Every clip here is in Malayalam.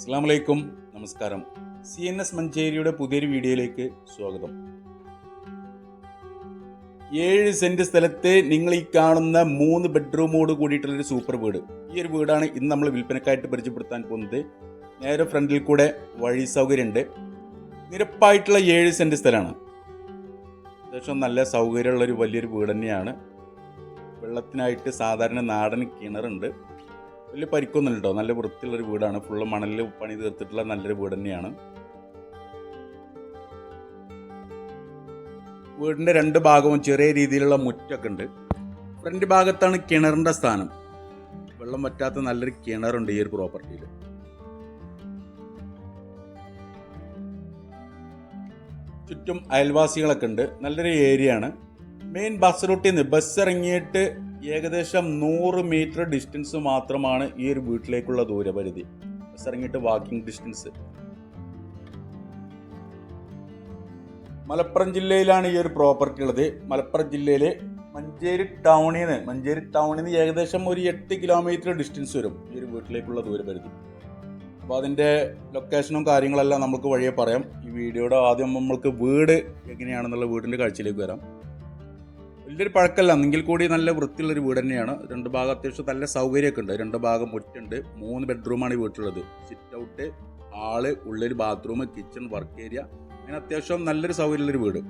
അസ്സാം വലൈക്കും നമസ്കാരം. സി എൻ എസ് മഞ്ചേരിയുടെ പുതിയൊരു വീഡിയോയിലേക്ക് സ്വാഗതം. ഏഴ് സെന്റ് സ്ഥലത്ത് നിങ്ങൾ ഈ കാണുന്ന മൂന്ന് ബെഡ്റൂമോട് കൂടിയിട്ടുള്ളൊരു സൂപ്പർ വീട്. ഈ ഒരു വീടാണ് ഇന്ന് നമ്മൾ വിൽപ്പനക്കായിട്ട് പരിചയപ്പെടുത്താൻ പോകുന്നത്. നേരെ ഫ്രണ്ടിൽ കൂടെ വഴി സൗകര്യമുണ്ട്. നിരപ്പായിട്ടുള്ള ഏഴ് സെന്റ് സ്ഥലമാണ്. അത്യാവശ്യം നല്ല സൗകര്യമുള്ളൊരു വലിയൊരു വീട് തന്നെയാണ്. വെള്ളത്തിനായിട്ട് സാധാരണ നാടൻ കിണറുണ്ട്. വലിയ പരിക്കൊന്നും കേട്ടോ. നല്ല വൃത്തിയുള്ളൊരു വീടാണ്. ഫുള്ള് മണലിൽ പണി തീർത്തിട്ടുള്ള നല്ലൊരു വീട് തന്നെയാണ്. വീടിന്റെ രണ്ട് ഭാഗവും ചെറിയ രീതിയിലുള്ള മുറ്റൊക്കെ ഉണ്ട്. ഫ്രണ്ട് ഭാഗത്താണ് കിണറിന്റെ സ്ഥാനം. വെള്ളം പറ്റാത്ത നല്ലൊരു കിണറുണ്ട് ഈ ഒരു പ്രോപ്പർട്ടിയിൽ ചുറ്റും അയൽവാസികളൊക്കെ ഉണ്ട്. നല്ലൊരു ഏരിയ ആണ് മെയിൻ ബസ് റൂട്ടിൽ നിന്ന് ബസ് ഇറങ്ങിയിട്ട് ഏകദേശം നൂറ് മീറ്റർ ഡിസ്റ്റൻസ് മാത്രമാണ് ഈ ഒരു വീട്ടിലേക്കുള്ള ദൂരപരിധി. ബസ് ഇറങ്ങിയിട്ട് വാക്കിംഗ് ഡിസ്റ്റൻസ് മലപ്പുറം ജില്ലയിലാണ് ഈ ഒരു പ്രോപ്പർട്ടി ഉള്ളത്. മലപ്പുറം ജില്ലയിലെ മഞ്ചേരി ടൗണിൽ നിന്ന് മഞ്ചേരി ടൗണിൽ നിന്ന് ഏകദേശം ഒരു എട്ട് കിലോമീറ്റർ ഡിസ്റ്റൻസ് വരും ഈ ഒരു വീട്ടിലേക്കുള്ള ദൂരപരിധി. അപ്പോൾ അതിന്റെ ലൊക്കേഷനും കാര്യങ്ങളെല്ലാം നമുക്ക് വഴിയെ പറയാം. ഈ വീഡിയോയുടെ ആദ്യം നമ്മൾക്ക് വീട് എങ്ങനെയാണെന്നുള്ള വീടിന്റെ കാഴ്ചയിലേക്ക് വരാം. വലിയൊരു പഴക്കമല്ല. എങ്കിൽ കൂടി നല്ല വൃത്തിയുള്ളൊരു വീട് തന്നെയാണ്. രണ്ട് ഭാഗം അത്യാവശ്യം നല്ല സൗകര്യമൊക്കെ ഉണ്ട്. രണ്ട് ഭാഗം മുറ്റുണ്ട് മൂന്ന് ബെഡ്റൂമാണ് ഈ വീട്ടിലുള്ളത്. സിറ്റ് ഔട്ട് ഹാൾ ഉള്ളൊരു ബാത്റൂം കിച്ചൺ വർക്ക് ഏരിയ അങ്ങനെ അത്യാവശ്യം നല്ലൊരു സൗകര്യമുള്ളൊരു വീട്.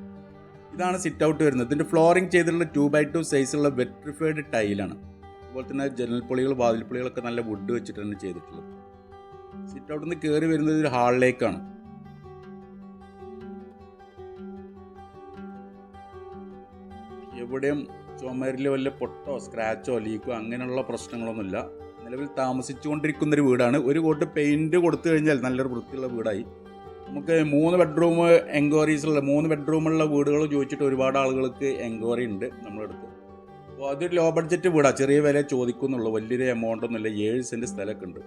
ഇതാണ് സിറ്റ് ഔട്ട് വരുന്നത്. ഇതിന്റെ ഫ്ലോറിംഗ് ചെയ്തിട്ടുള്ള ടു ബൈ ടു സൈസുള്ള വെട്രിഫൈഡ് ടൈലാണ് അതുപോലെ തന്നെ ജനൽപ്പൊളികൾ വാതിൽപ്പൊളികളൊക്കെ നല്ല വുഡ് വെച്ചിട്ടാണ് ചെയ്തിട്ടുള്ളത്. സിറ്റ് ഔട്ടിൽ നിന്ന് കയറി വരുന്നത് ഒരു ഹാളിലേക്കാണ് എവിടെയും ചുമരിൽ വല്ല പൊട്ടോ സ്ക്രാച്ചോ ലീക്കോ അങ്ങനെയുള്ള പ്രശ്നങ്ങളൊന്നുമില്ല. നിലവിൽ താമസിച്ചുകൊണ്ടിരിക്കുന്നൊരു വീടാണ്. ഒരു കോട്ട് പെയിന്റ് കൊടുത്തു കഴിഞ്ഞാൽ നല്ലൊരു വൃത്തിയുള്ള വീടായി. നമുക്ക് മൂന്ന് ബെഡ്റൂം എൻക്വയറീസുള്ള മൂന്ന് ബെഡ്റൂമുള്ള വീടുകൾ ചോദിച്ചിട്ട് ഒരുപാട് ആളുകൾക്ക് എൻക്വയറി ഉണ്ട് നമ്മുടെ അടുത്ത് അപ്പോൾ അതൊരു ലോ ബഡ്ജറ്റ് വീടാണ് ചെറിയ വില ചോദിക്കുന്നുള്ളൂ. വലിയൊരു എമൗണ്ട് ഒന്നുമില്ല. ഏഴ് സെന്റ് സ്ഥലമൊക്കെ ഉണ്ട്.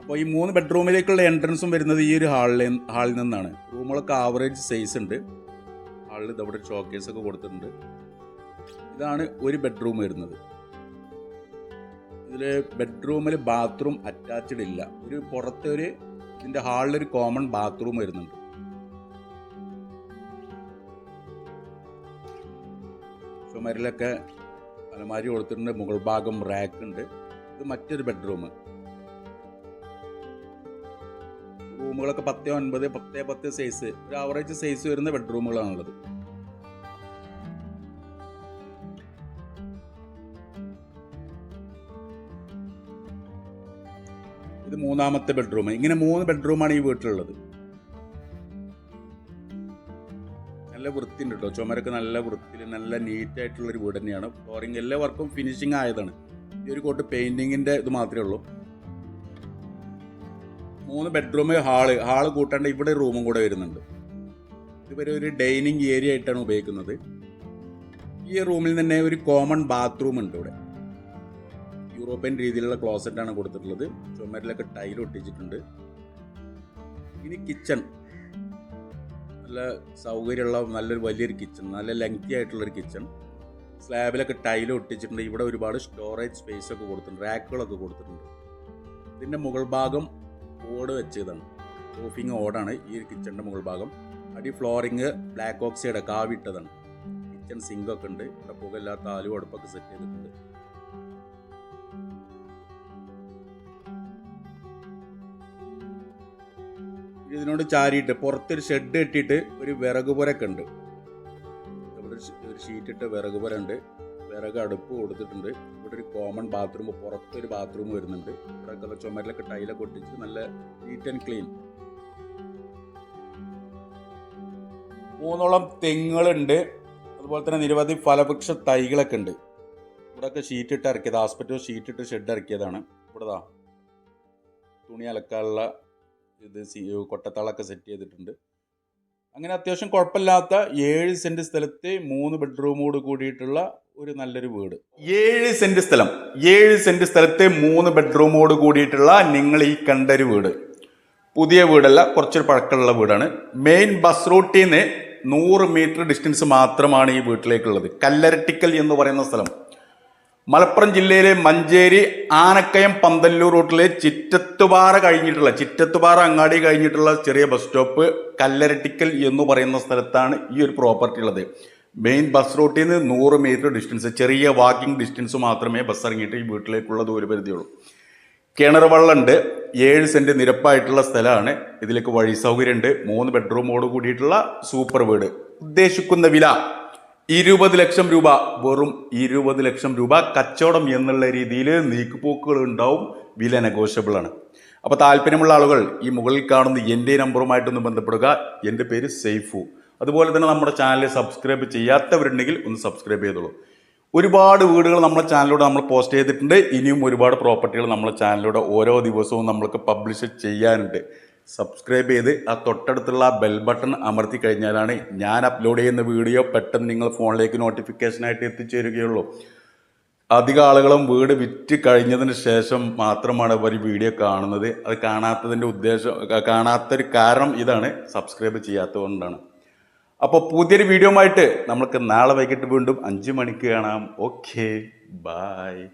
അപ്പോൾ ഈ മൂന്ന് ബെഡ്റൂമിലേക്കുള്ള എൻട്രൻസും വരുന്നത് ഈ ഒരു ഹാളിൽ ഹാളിൽ നിന്നാണ്. റൂമുകളൊക്കെ ആവറേജ് സൈസ് ഉണ്ട്. ഹാളിൽ ഇതവിടെ ഷോക്കേസ് ഒക്കെ കൊടുത്തിട്ടുണ്ട്. ഇതാണ് ഒരു ബെഡ്റൂം വരുന്നത്. ഇതിൽ ബെഡ്റൂമിൽ ബാത്റൂം അറ്റാച്ച്ഡ് ഇല്ല. ഒരു പുറത്തെ ഒരു ഇതിന്റെ ഹാളിലൊരു കോമൺ ബാത്റൂം വരുന്നുണ്ട്. ചുമരിലൊക്കെ അലമാരി കൊടുത്തിട്ടുണ്ട്. മുകൾ ഭാഗം റാക്ക് ഉണ്ട്. ഇത് മറ്റൊരു ബെഡ്റൂം റൂമുകളൊക്കെ പത്ത് ഒൻപത് പത്ത് പത്ത് സൈസ് ഒരു ആവറേജ് സൈസ് വരുന്ന ബെഡ്റൂമുകളാണുള്ളത് ഇത് മൂന്നാമത്തെ ബെഡ്റൂം ഇങ്ങനെ മൂന്ന് ബെഡ്റൂമാണ് ഈ വീട്ടിലുള്ളത്. നല്ല വൃത്തിയുണ്ട് കേട്ടോ ചുമരൊക്കെ നല്ല വൃത്തിയിൽ നല്ല നീറ്റ് ആയിട്ടുള്ള ഒരു വീട് തന്നെയാണ്. ഫ്ലോറിങ് എല്ലാ വർക്കും ഫിനിഷിങ് ആയതാണ്. ഈ ഒരു കോട്ട് പെയിന്റിങ്ങിന്റെ ഇത് മാത്രമേ ഉള്ളൂ. മൂന്ന് ബെഡ്റൂം ഹാൾ ഹാൾ കൂട്ടാണ്ട് ഇവിടെ റൂമും കൂടെ വരുന്നുണ്ട്. ഇതുവരെ ഒരു ഡൈനിങ് ഏരിയ ആയിട്ടാണ് ഉപയോഗിക്കുന്നത്. ഈ റൂമിൽ തന്നെ ഒരു കോമൺ ബാത്റൂം ഉണ്ട് ഇവിടെ. യൂറോപ്യൻ രീതിയിലുള്ള ക്ലോസറ്റ് ആണ് കൊടുത്തിട്ടുള്ളത്. ചുമരിലൊക്കെ ടൈൽ ഒട്ടിച്ചിട്ടുണ്ട്. ഇനി കിച്ചൺ നല്ല സൗകര്യമുള്ള നല്ലൊരു വലിയൊരു കിച്ചൺ നല്ല ലെങ്തി ആയിട്ടുള്ളൊരു കിച്ചൺ സ്ലാബിലൊക്കെ ടൈൽ ഒട്ടിച്ചിട്ടുണ്ട്. ഇവിടെ ഒരുപാട് സ്റ്റോറേജ് സ്പേസ് ഒക്കെ കൊടുത്തിട്ടുണ്ട്. റാക്കുകളൊക്കെ കൊടുത്തിട്ടുണ്ട്. ഇതിന്റെ മുകൾ ഭാഗം ഓട് വെച്ചതാണ്. റൂഫിങ് ഓടാണ്. ഈ കിച്ചണിന്റെ മുകൾ ഭാഗം. അടി ഫ്ലോറിങ് ബ്ലാക്ക് ഓക്സൈഡ് കാവിട്ടതാണ് കിച്ചൺ സിങ്ക് ഒക്കെ ഉണ്ട്. ഇവിടെ പുകയില്ലാത്ത ആലു അടുപ്പൊക്കെ സെറ്റ് ചെയ്തിട്ടുണ്ട്. ഇതിനോട് ചാരിയിട്ട് പുറത്തൊരു ഷെഡ് കെട്ടിയിട്ട് ഒരു വിറക് പുരൊക്കെ ഉണ്ട്. ഒരു ഷീറ്റിട്ട് ഒരു ഷീറ്റ് ഇട്ട് വിറക് പുര ഉണ്ട്. വിറക് അടുപ്പ് കൊടുത്തിട്ടുണ്ട്. ഇവിടെ ഒരു കോമൺ ബാത്റൂം പുറത്തൊരു ബാത്റൂം വരുന്നുണ്ട്. ഇവിടെ ചുമരിലൊക്കെ ടൈലൊക്കെ ഒട്ടിച്ച് നല്ല നീറ്റ് ആൻഡ് ക്ലീൻ മൂന്നോളം തെങ്ങുകളുണ്ട്. അതുപോലെ തന്നെ നിരവധി ഫലവൃക്ഷ തൈകളൊക്കെ ഉണ്ട്. ഇവിടെയൊക്കെ ഷീറ്റ് ഇട്ട് ഇറക്കിയത് ഹോസ്പിറ്റൽ ഷീറ്റ് ഇട്ട് ഷെഡ് ഇറക്കിയതാണ്. ഇവിടെ ദാ തുണി അലക്കാനുള്ള ഇത് കൊട്ടത്താളൊക്കെ സെറ്റ് ചെയ്തിട്ടുണ്ട്. അങ്ങനെ അത്യാവശ്യം കുഴപ്പമില്ലാത്ത ഏഴ് സെന്റ് സ്ഥലത്ത് മൂന്ന് ബെഡ്റൂമോട് കൂടിയിട്ടുള്ള ഒരു നല്ലൊരു വീട്. ഏഴ് സെന്റ് സ്ഥലം. ഏഴ് സെന്റ് സ്ഥലത്തെ മൂന്ന് ബെഡ്റൂമോട് കൂടിയിട്ടുള്ള നിങ്ങൾ ഈ കണ്ട ഒരു വീട്. പുതിയ വീടല്ല കുറച്ചൊരു പഴക്കമുള്ള വീടാണ്. മെയിൻ ബസ് റൂട്ടിൽ നിന്ന് നൂറ് മീറ്റർ ഡിസ്റ്റൻസ് മാത്രമാണ് ഈ വീട്ടിലേക്കുള്ളത്. കല്ലരട്ടിക്കൽ എന്ന് പറയുന്ന സ്ഥലം. മലപ്പുറം ജില്ലയിലെ മഞ്ചേരി ആനക്കയം പന്തല്ലൂർ റൂട്ടിലെ ചിറ്റത്തുപാറ കഴിഞ്ഞിട്ടുള്ള ചിറ്റത്തുപാറ അങ്ങാടി കഴിഞ്ഞിട്ടുള്ള ചെറിയ ബസ് സ്റ്റോപ്പ് കല്ലരട്ടിക്കൽ എന്ന് പറയുന്ന സ്ഥലത്താണ് ഈ ഒരു പ്രോപ്പർട്ടി ഉള്ളത്. മെയിൻ ബസ് റൂട്ടിൽ നിന്ന് നൂറ് മീറ്റർ ഡിസ്റ്റൻസ് ചെറിയ വാക്കിംഗ് ഡിസ്റ്റൻസ് മാത്രമേ ബസ് ഇറങ്ങിയിട്ട് ഈ വീട്ടിലേക്കുള്ള ദൂരപരിധിയുള്ളൂ കിണർ വെള്ളമുണ്ട് ഏഴ് സെന്റ് നിരപ്പായിട്ടുള്ള സ്ഥലമാണ്. ഇതിലേക്ക് വഴി സൗകര്യമുണ്ട്. മൂന്ന് ബെഡ്റൂമോട് കൂടിയിട്ടുള്ള സൂപ്പർ വീട്. ഉദ്ദേശിക്കുന്ന വില ഇരുപത് ലക്ഷം രൂപ വെറും ഇരുപത് ലക്ഷം രൂപ കച്ചവടം എന്നുള്ള രീതിയിൽ നീക്കുപോക്കുകൾ ഉണ്ടാവും വില നെഗോഷ്യബിൾ ആണ്. അപ്പോൾ താല്പര്യമുള്ള ആളുകൾ ഈ മുകളിൽ കാണുന്ന എന്റെ നമ്പറുമായിട്ടൊന്ന് ബന്ധപ്പെടുക. എന്റെ പേര് സെയ്ഫു. അതുപോലെ തന്നെ നമ്മുടെ ചാനൽ സബ്സ്ക്രൈബ് ചെയ്യാത്തവരുണ്ടെങ്കിൽ ഒന്ന് സബ്സ്ക്രൈബ് ചെയ്തോളൂ. ഒരുപാട് വീടുകൾ നമ്മുടെ ചാനലിലൂടെ നമ്മൾ പോസ്റ്റ് ചെയ്തിട്ടുണ്ട്. ഇനിയും ഒരുപാട് പ്രോപ്പർട്ടികൾ നമ്മുടെ ചാനലിലൂടെ ഓരോ ദിവസവും നമ്മൾക്ക് പബ്ലിഷ് ചെയ്യാനുണ്ട്. സബ്സ്ക്രൈബ് ചെയ്ത് ആ തൊട്ടടുത്തുള്ള ബെൽ ബട്ടൺ അമർത്തി കഴിഞ്ഞാലാണ് ഞാൻ അപ്ലോഡ് ചെയ്യുന്ന വീഡിയോ പെട്ടെന്ന് നിങ്ങൾ ഫോണിലേക്ക് നോട്ടിഫിക്കേഷനായിട്ട് എത്തിച്ചേരുകയുള്ളൂ. അധിക ആളുകളും വീട് വിറ്റ് കഴിഞ്ഞതിന് ശേഷം മാത്രമാണ് അവർ വീഡിയോ കാണുന്നത്. അത് കാണാത്തതിന്റെ ഉദ്ദേശം കാണാത്തൊരു കാരണം ഇതാണ്. സബ്സ്ക്രൈബ് ചെയ്യാത്തതുകൊണ്ടാണ്. അപ്പോൾ പുതിയൊരു വീഡിയോ ആയിട്ട് നമുക്ക് നാളെ വൈകിട്ട് വീണ്ടും അഞ്ച് മണിക്ക് കാണാം. Okay bye